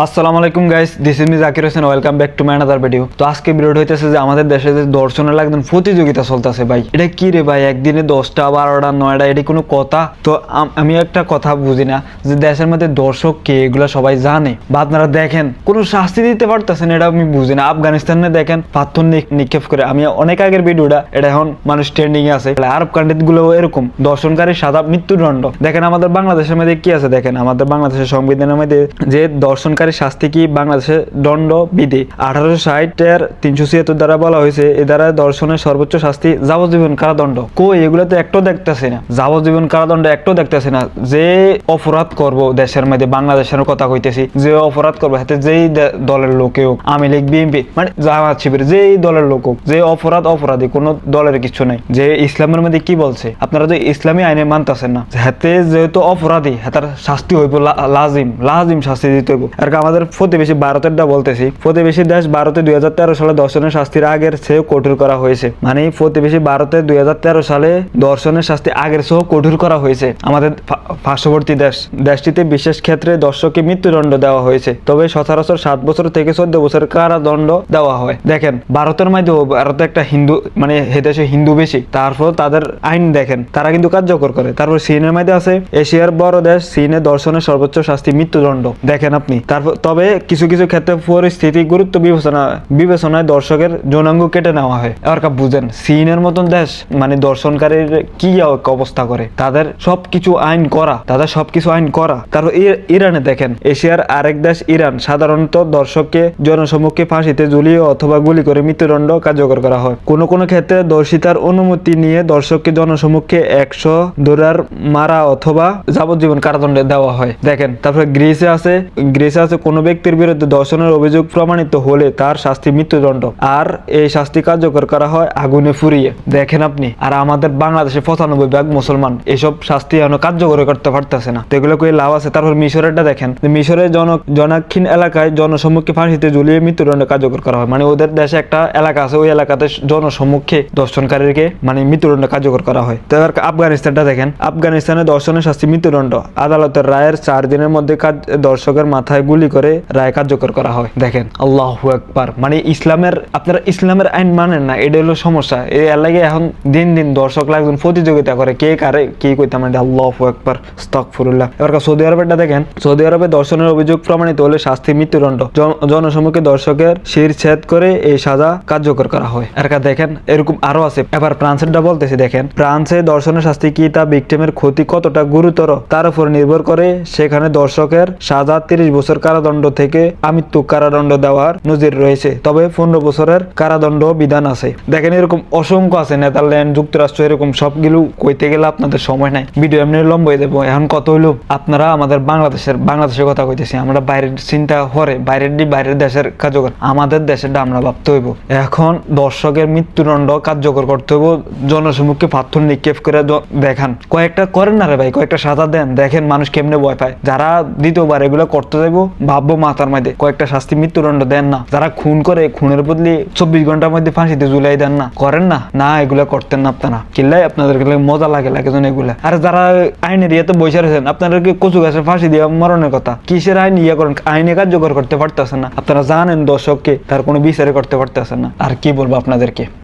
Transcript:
আসসালামু আলাইকুম guys this is me Zakir Hossain welcome back to my another video তো আজকে ভিডিওটা হইতেছে যে আমাদের দেশে যে দর্শনের একদম প্রতিযোগিতা চলতেছে ভাই। এটা কি রে ভাই? একদিনে দশটা, বারোটা, নয়টা, এটি কোনো কথা? তো আমি একটা কথা বুঝি না যে দেশের মধ্যে দর্শক কে এগুলো সবাই জানে? বা আপনারা দেখেন, কোনো শাস্তি দিতে পারতেছেন এটা আমি বুঝি না। আফগানিস্তানে দেখেন, পাথর নিক্ষেপ করে। আমি অনেক আগের ভিডিওটা, এটা এখন মানুষ ট্রেন্ডিং আছে। আরব কান্ট্রি গুলো এরকম। দর্শনকারী সাদা মৃত্যুদণ্ড। দেখেন আমাদের বাংলাদেশের মধ্যে কি আছে? দেখেন আমাদের বাংলাদেশের সংবিধানের মধ্যে যে দর্শনকারী শাস্তি কি বাংলাদেশের দণ্ড বিধি আঠারোশো ষাটের তিনশো ছিয়াত্তর দ্বারা বলা হয়েছে, এ দ্বারা দর্শনের সর্বোচ্চ শাস্তি যাবজ্জীবন কারাদণ্ড। কই, এগুলো তো একটাও দেখতেছি না। যাবজ্জীবন কারাদণ্ড একটাও দেখতেছি না। যে অপরাধ করব দেশের মধ্যে, বাংলাদেশের কথা কইতেছি, যে অপরাধ করব, হাতে যেই দলের লোকে হোক আমি লিখ বিএনপি মানে জামাত, শিবির, যেই দলের লোক হোক, যে অপরাধ অপরাধী, কোনো দলের কিছু নাই। যে ইসলামের মধ্যে কি বলছে, আপনারা তো ইসলামী আইনে মানতেছেন না। হাতে যেহেতু অপরাধী হাতার শাস্তি হইব লাজিম লাজিম শাস্তি দিতে হইব। আর কি আমাদের প্রতিবেশী ভারতেরটা বলতেছি। প্রতিবেশী দেশ ভারতে দুই হাজার তেরো সালে দর্শনের শাস্তির আগের চেয়েও কঠোর করা হয়েছে। মানে প্রতিবেশী ভারতে দুই হাজার তেরো সালে দর্শনের শাস্তি আগের চেয়েও কঠোর করা হয়েছে আমাদের পার্শ্ববর্তী দেশ। দেশটিতে বিশেষ ক্ষেত্রে দর্শককে মৃত্যুদণ্ড দেওয়া হয়েছে। তবে সচরাচর সাত বছর থেকে চোদ্দ বছর কারাদণ্ড দেওয়া হয়। দেখেন, ভারতের মধ্যে ভারতে একটা হিন্দু মানে হে দেশে হিন্দু বেশি। তারপর তাদের আইন দেখেন, তারা কিন্তু কার্যকর করে। তারপর চীনের মধ্যে আছে, এশিয়ার বড় দেশ চীনে দর্শনের সর্বোচ্চ শাস্তি মৃত্যুদণ্ড। দেখেন আপনি তবে কিছু কিছু ক্ষেত্রে পরিস্থিতি গুরুত্ব বিবেচনা, বিবেচনায় দর্শকের যৌনাঙ্গ কেটে নেওয়া হয়। এবার কা বুঝেন চীনের মতন দেশ মানে দর্শনকারীর কি অবস্থা করে? তাদের সবকিছু আইন করা, তাদের সবকিছু আইন করা। তারপর ইরানে দেখেন, এশিয়ার আরেক দেশ ইরান, সাধারণত দর্শককে জনসম্মুখে ফাঁসিতে ঝুলিয়ে অথবা গুলি করে মৃত্যুদণ্ড কার্যকর করা হয়। কোনো কোনো ক্ষেত্রে দর্শিতার অনুমতি নিয়ে দর্শককে জনসম্মুখে একশো ডলার মারা অথবা যাবজ্জীবন কারাদণ্ড দেওয়া হয়। দেখেন, তারপরে গ্রিসে আছে গ্রিসে আছে কোনো ব্যক্তির বিরুদ্ধে দর্শনের অভিযোগ প্রমাণিত হলে তার শাস্তি মৃত্যুদণ্ড। আর এই শাস্তি কার্যকর করা হয় আগুনে ফুরিয়ে। দেখেন আপনি, আর আমাদের বাংলাদেশে পঁচানব্বই ভাগ মুসলমান। এসব শাস্তি এখনও কার্যকর করতে পারতেছে না। তো এগুলো কই লাভ আছে। তারপর মিশরেরটা দেখেন। মিশরের জন জনাক্ষীণ এলাকায় জনসম্মুখে ফাঁসিতে ঝুলিয়ে মৃত্যুদণ্ড কার্যকর করা হয়। মানে ওদের দেশে একটা এলাকা আছে, ওই এলাকাতে জনসম্মুখে দর্শনকারীকে মানে মৃত্যুদণ্ড কার্যকর করা হয়। তো আফগানিস্তানটা দেখেন। আফগানিস্তানে দর্শনের শাস্তি মৃত্যুদণ্ড। আদালতের রায়ের চার দিনের মধ্যে দর্শকের মাথায় গুলি করে রায় কার্যকর করা হয়। দেখেন, আল্লাহ একবার মানে ইসলামের, আপনারা ইসলামের আইন মানেন না এটা হলো সমস্যা। এই এলাকে এখন দিন দিন দর্শক একজন প্রতিযোগিতা করে, কে কারে কি কইতে মানে আল্লাহ একবার এবার সৌদি দেখেন, সৌদি আরবে দর্শনের অভিযোগ প্রমাণিত হলে শাস্তি মৃত্যুদণ্ড। জন- জনসম্মুখে দর্শকের শির ছেদ করে এই সাজা কার্যকর করা হয়। দেখেন, এরকম আরও আছে। এবার ফ্রান্সেরটা বলতেছি, দেখেন, ফ্রান্সে দর্শনের শাস্তি কি তা ভিকটিমের ক্ষতি কতটা গুরুতর, তার উপর নির্ভর করে সেখানে দর্শকের সাজা তিরিশ বছর কারাদণ্ড থেকে আমৃত্যু কারাদণ্ড দেওয়ার নজির রয়েছে। তবে পনেরো বছরের কারাদণ্ড বিধান আছে। দেখেন এরকম অসংখ্য আছে, নেদারল্যান্ড, যুক্তরাষ্ট্র, এরকম সবগুলো কইতে গেলে আপনাদের সময় নাই। ভিডিও এমনি লম্বা হয়ে যাব। এখন কত হইল? আপনারা আমাদের বাংলাদেশের বাংলাদেশের কথা কইতেছি। আমরা বাইরের চিন্তা করে বাইরের দি, বাইরের দেশের কার্যকর। আমাদের দেশেরটা আমরা ভাবতে হইব। এখন দর্শকের মৃত্যুদণ্ড কার্যকর করতে হইব। জনসম্মুখে পাথর নিক্ষেপ করে দেখান। কয়েকটা করেন না রে ভাই, কয়েকটা সাজা দেন। দেখেন মানুষ কেমনে ভয় পায়। যারা দ্বিতীয়বার এগুলো করতে যাইবো ভাববো মাথার মধ্যে, কয়েকটা শাস্তি মৃত্যুদণ্ড দেন না। যারা খুন করে, খুনের বদলে চব্বিশ ঘণ্টার মধ্যে ফাঁসিতে ঝুলাই দেন না। করেন না? না, এগুলা করতেন না আপনারা। কিল্লাই আপনাদের মজা লাগে লাগে যেন এগুলা। আর যারা আইনের ইয়েতে বসে রয়েছেন, আপনাদেরকে কচু গাছে ফাঁসি দিয়ে মরণের কথা। কিসের আইন ইয়ে করেন? আইনে কার্যকর করতে পারতেছেন না। আপনারা জানেন দর্শককে, তার কোনো বিচারে করতে পারতেছেন না। আর কি বলব আপনাদেরকে?